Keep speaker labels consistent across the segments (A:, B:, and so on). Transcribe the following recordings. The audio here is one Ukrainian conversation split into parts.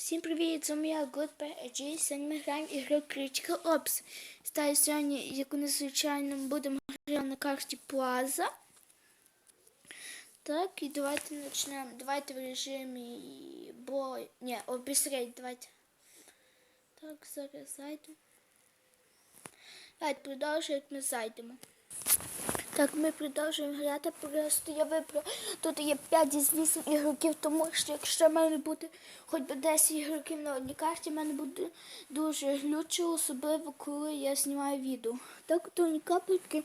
A: Всім привіт! З вами я Good PG. Сьогодні ми граємо ігру Critical Ops. Стаю сьогодні, як незвичайно, будемо грати на карті Плаза. Так, і давайте почнемо. Давайте в режимі бой. Ні, обісрейд, давайте. Так, зараз зайдемо. Давайте продовжуємо, як ми зайдемо. Так, ми продовжуємо грати. Просто я вибрав. Тут є 5 із 8 ігроків, тому що якщо в мене буде хоч би 10 ігроків на одній карті, в мене буде дуже глючо, особливо коли я знімаю відео. Так, то не капельки.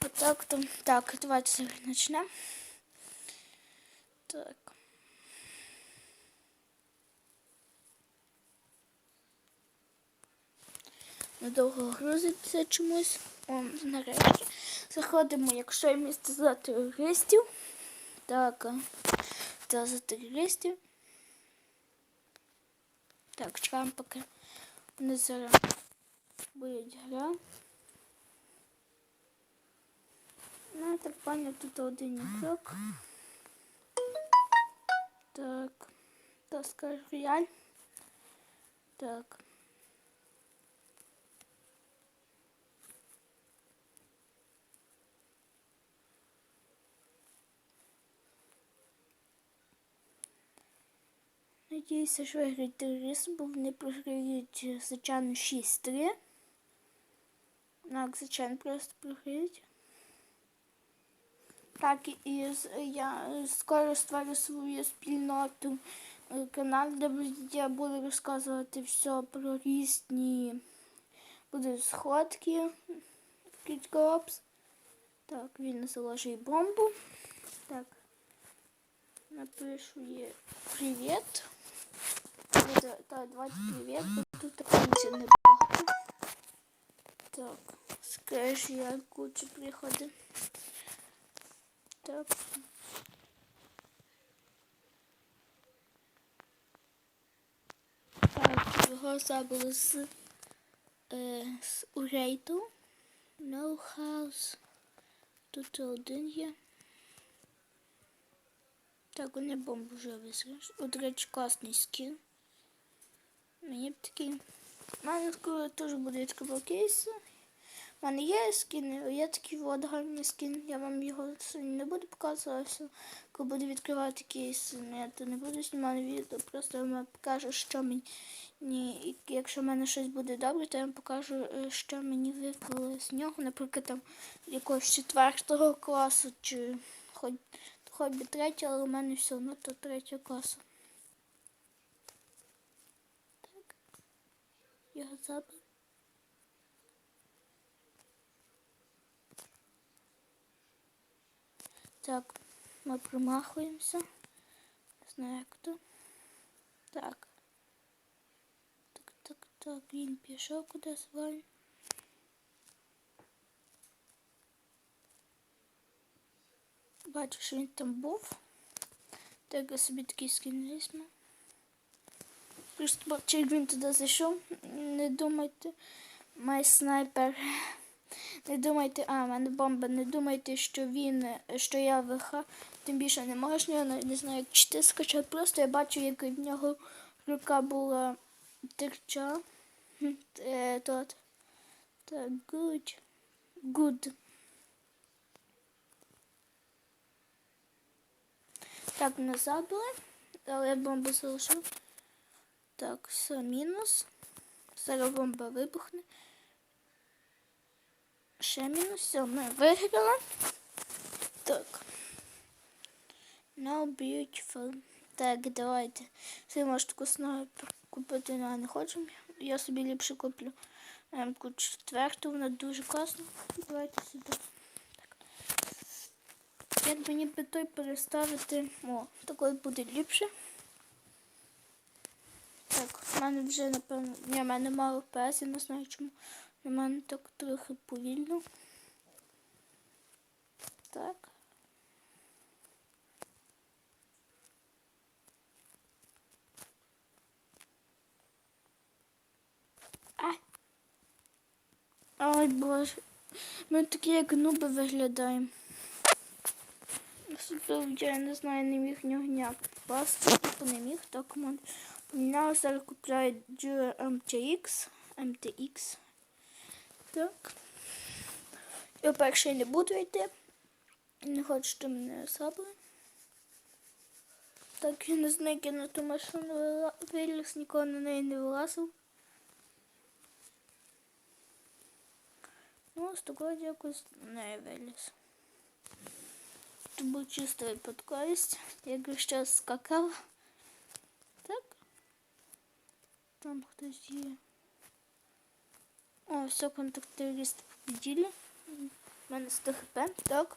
A: А так там. Так, давайте почнемо. Так. Недовго грузиться чомусь. Нарешті. Заходимо, якщо є місце за терористів. Так, та за терористів. Так, чекаємо, поки вони зараз будуть гра. Ну, так понял, тут один ігрок. Так. Таскар Рояль. Так. Надіюся, що виграють терористи, бо вони програють, звичайно, 6-3. Так, звичайно, просто програють. Так, і я скоро створю свою спільноту е, канал, де я буду розказувати все про різні будуть сходки Кіткопс. Так, він заложив бомбу. Так. Напишу ей привет. Это, да, давайте привет. Тут такого небагато. Так, скажи я кучу приходи. Так. Так, його забули з, е, з Урейду. No House. Тут один є. Так, вони бомбу вже висреш. От, речі, класний скін. Мені б такий. У мене скоро теж буде відкривав кейси. У мене є скін, є такий от гарний скін. Я вам його сьогодні не буду показувати. Коли буду відкривати кейси, ну, я то не буду знімати відео, просто я вам покажу, що мені. Ні, якщо в мене щось буде добре, то я вам покажу, е, що мені випало з нього. Наприклад, там якогось четвертого класу чи хоч хоч би третя, але у мене все одно то третя класа. Його забив. Так, ми промахуємося. Не знаю як то. Так. Так, так, так, він пішов кудись валь. Бачу, що він там був. Так я собі такий скін візьму. Просто бачу, він туди зайшов. Не думайте, май снайпер. Не думайте, а, в мене бомба, не думайте, що він, що я ВХ, тим більше не можна, не, не знаю, як чити скачати. Просто я бачу, як в нього рука була терча. Хм, е, Так, good. Good. Так, не забули, але я бомбу залишив. Так, все, мінус. Зараз бомба вибухне. Ще мінус, все, ми виграли. Так. Now beautiful. Так, давайте. Все можете таку снайпер купити, але не хочу. Я собі ліпше куплю М-ку четверту, вона дуже класна. Давайте сюди. Як мені би той переставити... О, такий буде ліпше. Так, в мене вже, напевно, ні, в мене мало ПС, я не знаю чому. У мене так трохи повільно. Так. Ай, боже. Ми такі як нуби виглядаємо. Я не знаю, не міг нього ніяк попасти. Типу не міг, так команд. Поміняла, зараз купляю Duo MTX. MTX. Так. Я перший не буду йти. Не хочу, щоб мене сабли. Так, я не знаю, як я на ту машину виліз, ніколи на неї не вилазив. Ну, з такого якось неї виліз. Це був чисто випадковість. Я час скакав. Так. Там хтось є. О, все, контактуристи победили. У мене 100 хп. Так.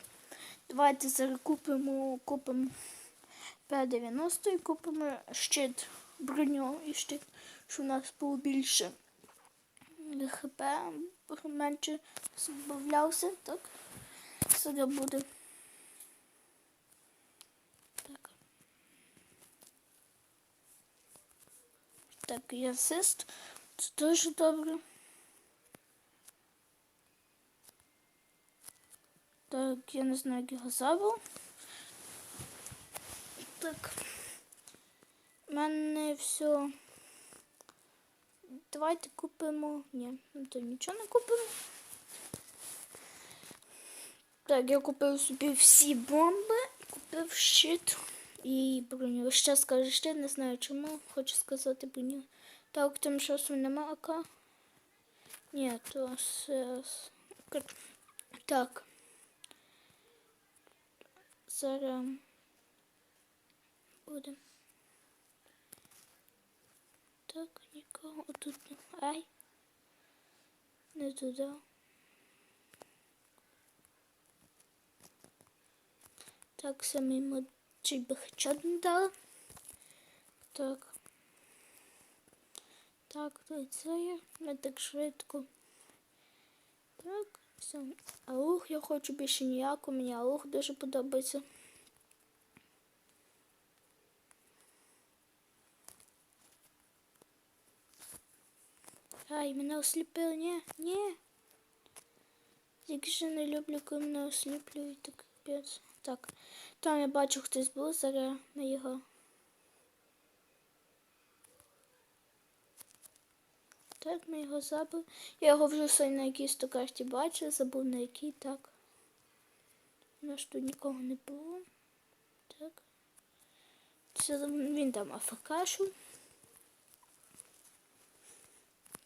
A: Давайте зараз купимо, купимо П-90 і купимо щит, броню і щит, щоб у нас було більше ХП, менше збавлявся, так? Сюди буде. Так, і асист. Це теж добре. Так, я не знаю, як його зовут. Так. У мене все. Давайте купимо. Ні, то нічого не купимо. Так, я купив собі всі бомби, купив щит і броню. Ще скажу щит, не знаю чому. Хочу сказати броню. Так, тим часом нема АК. Ні, то СС. Так. Зараз буде. Так, нікого тут не. Ай. Не туди. Так, самі ми чуть би хоча б не дали. Так. Так, тут це є. Не так швидко. Так, все. Аух я хочу більше ніяко, мені аух дуже подобається. Ай, мене осліпили, ні, ні. Тільки ще не люблю, коли мене осліплюють, так капець. Так, Там я бачу, хтось був, зараз на його. Так, ми його забули. Я його вже сьогодні на якійсь то карті бачив, забув на якій, так. У нас тут нікого не було. Так. Це він там афакашу.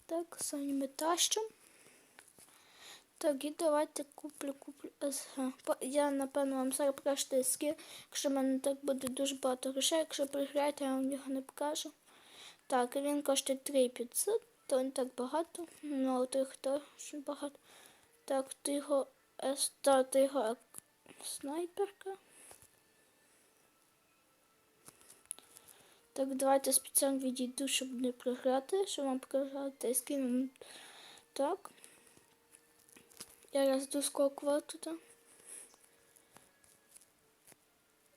A: Так, самі ми тащимо. Так, і давайте куплю, куплю СГ. Я, напевно, вам зараз покажу скіл. Якщо в мене так буде дуже багато грошей, якщо приграєте, я вам його не покажу. Так, він коштує 3500, то не так багато. Ну, тих теж багато. Так, то його С, та, то його снайперка. Так, давайте спеціально відійду, щоб не програти, щоб вам показати скину. Так. Я раз доскокував туди.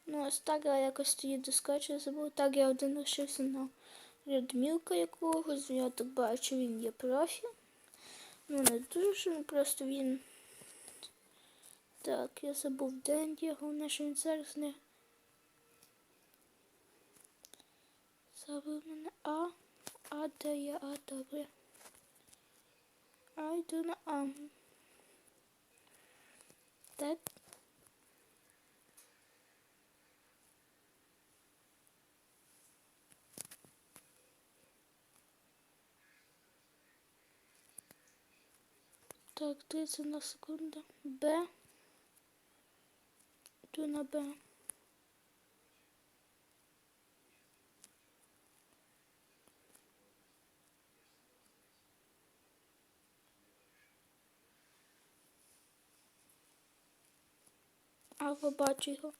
A: Ну, ось так я якось тоді доскочив, забув. Так, я один лишився на Редмілка якогось. Я так бачу, він є профі. Ну, не дуже, ну, просто він. Так, я забув день, головне, що він зараз не. Забив мене А. А, де є А, добре. А, йду на А. Так. Так, 31 секунда. Б. Йду на Б. А побачу його.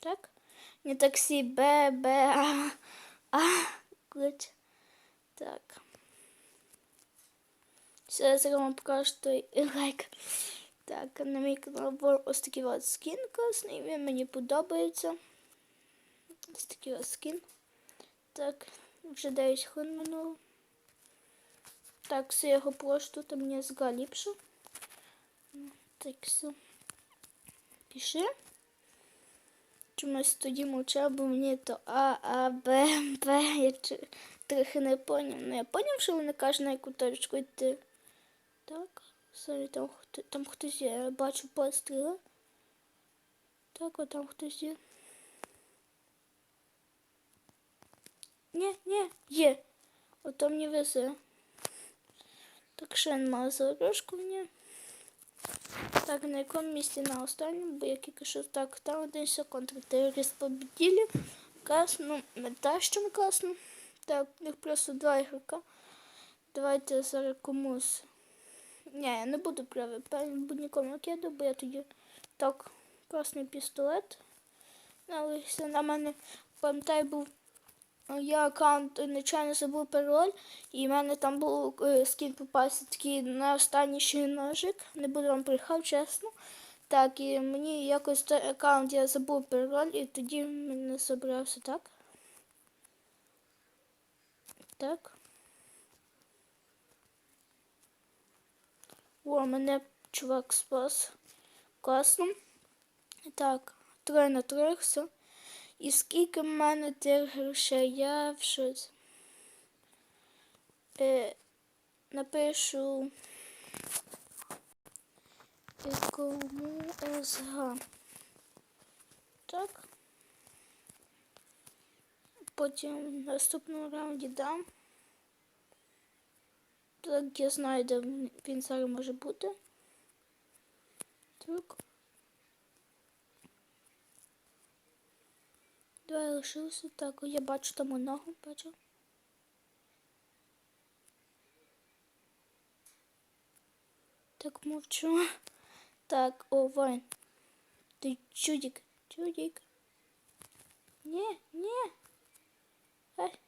A: Так? Не таксі Б, Б, А, А, Гуд. Так. Зараз я вам покажу той лайк. Так, на мій канал був ось такий от скін класний, він мені подобається. Ось такий от скін. Так, вже 9 хвилин минуло. Так, все його пошту, там мені зга ліпше. Так, все. Пиши. Чомусь тоді мовчав, бо мені то А, А, Б, Б. Я трохи не поняв. Ну я поняв, що вони кажуть на яку точку йти. Так, sorry, там, хто- там хтось є. Я бачу постріли. Так, от там хтось є. Ні, ні, є. Ото мені везе. Так ще нема зарожкування. Так, на якому місці на останньому, бо я тільки що так, там один ще контртерорист победили. Класно, не та що класно. Так, них просто два ігрока. Давайте зараз комусь. Ні, я не буду не буду нікому кидати, бо я тоді так, класний пістолет. Але все на мене, пам'ятаю, був я аккаунт е, нечайно забув пароль, і в мене там був е, скін попався такий на останній ножик. Не буду вам брехав, чесно. Так, і мені якось той аккаунт я забув пароль, і тоді мене зібрався так. Так. О, мене чувак спас. Класно. Так, троє на трьох, все. І скільки в мене тих грошей? Я в шоці. Е, напишу якому СГ. Так. Потім в наступному раунді дам. Так, я знаю, де він зараз може бути. Так. Давай лишився. Так, я бачу там одного, бачу. Так, мовчу. Так, о, Вайн. Ти чудик, чудик. Ні, ні. Ай.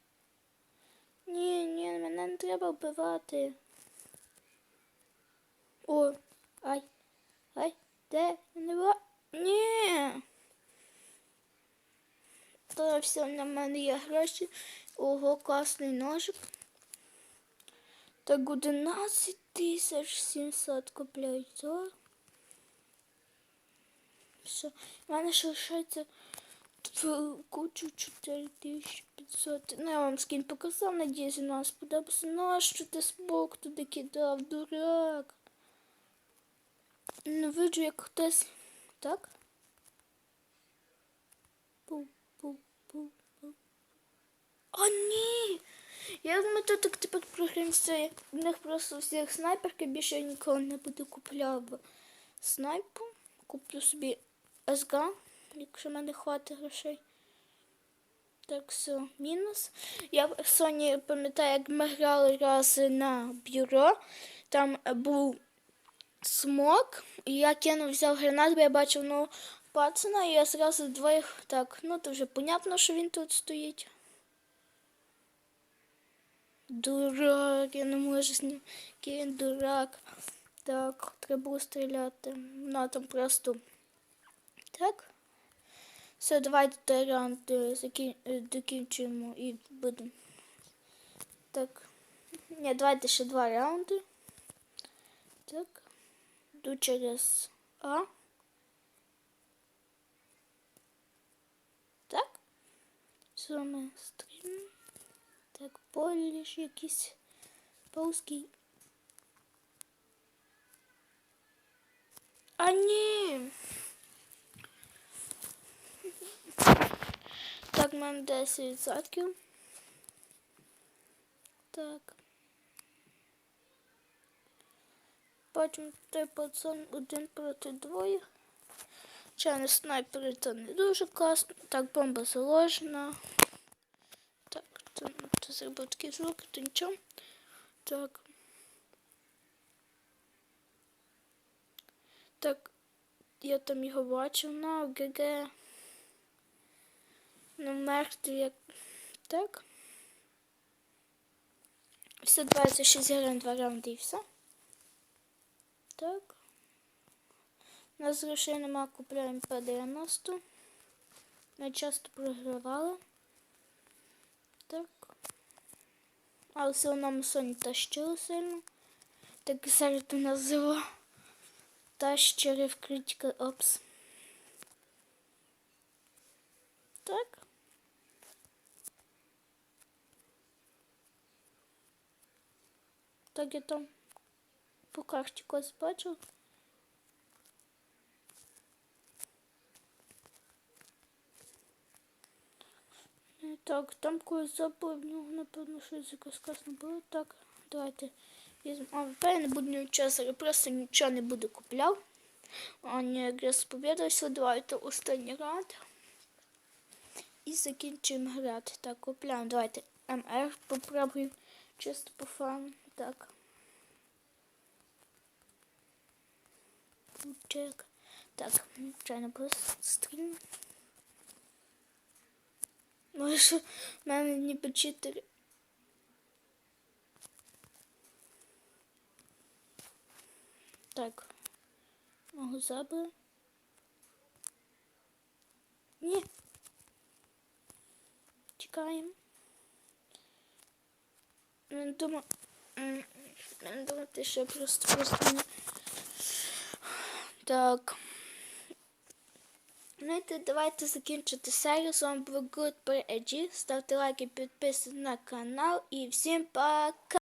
A: Ні, ні, мене не треба вбивати. О, ай, ай, де? Не ба... Ні. Все, на мене є гроші. Ого, класний ножик. Так 11 тисяч 700 купляють. то. Все, в мене ще кучу 4500. Ну, я вам скін показав, надіюсь, вам сподобався. Ну, а що ти збоку туди кидав, дурак? Не виджу, як хтось. Так? Пу-пу-пу-пу. О, ні! Я думаю, то так тепер програємося. В них просто всіх снайперки більше я ніколи не буду купляв снайпу. Куплю собі СГ, якщо в мене хватить грошей. Так, все, мінус. Я Соні пам'ятаю, як ми грали раз на бюро, там був смок, і я кинув, взяв гранат, бо я бачив ну, пацана, і я зразу двоїх так, ну то вже понятно, що він тут стоїть. Дурак, я не можу з ним. Який дурак. Так, треба стріляти. Ну, там просто. Так. Все, давайте той раунд е, закін... е, і будемо. Так. Ні, давайте ще два раунди. Так. Йду через А. Так. Саме стрім. Так, поліж якийсь пауський. А ні. Так, нам 10%. Так. Потім той пацан один проти двоє. Чайно снайпери то не дуже класно. Так, бомба заложена. Зробив такий звук, то нічого. Так. Так, я там його бачив на ГГ. Ну, мертвий як. Так. Все 26 гривень, два раунди і все. Так. У нас грошей нема, купляємо по 90. Ми часто програвали. Так але все одно Соня тащили сильно. Так серед називав. Тащили в Critical Ops. Так. Так я там по карті когось бачив. Так, там когось забув, ну, напевно, щось якось сказано було. Так, давайте візьмемо. А, тепер не буду нічого, зараз просто нічого не буду купляв. Вони якраз побідався, давайте останній рад. І закінчимо грати. Так, купляємо. Давайте МР попробуємо. Чисто по фану. Так. Чек. Так, звичайно, просто стрім. Ну, що в мене ніби чотири. Так. Ногу забили. Ні. Чекаємо. Думаю, м, мене думати, що я просто просто не... Так. Знаєте, давайте закінчити серію. З вами був Good Ставте лайки, підписуйтесь на канал і всім пока!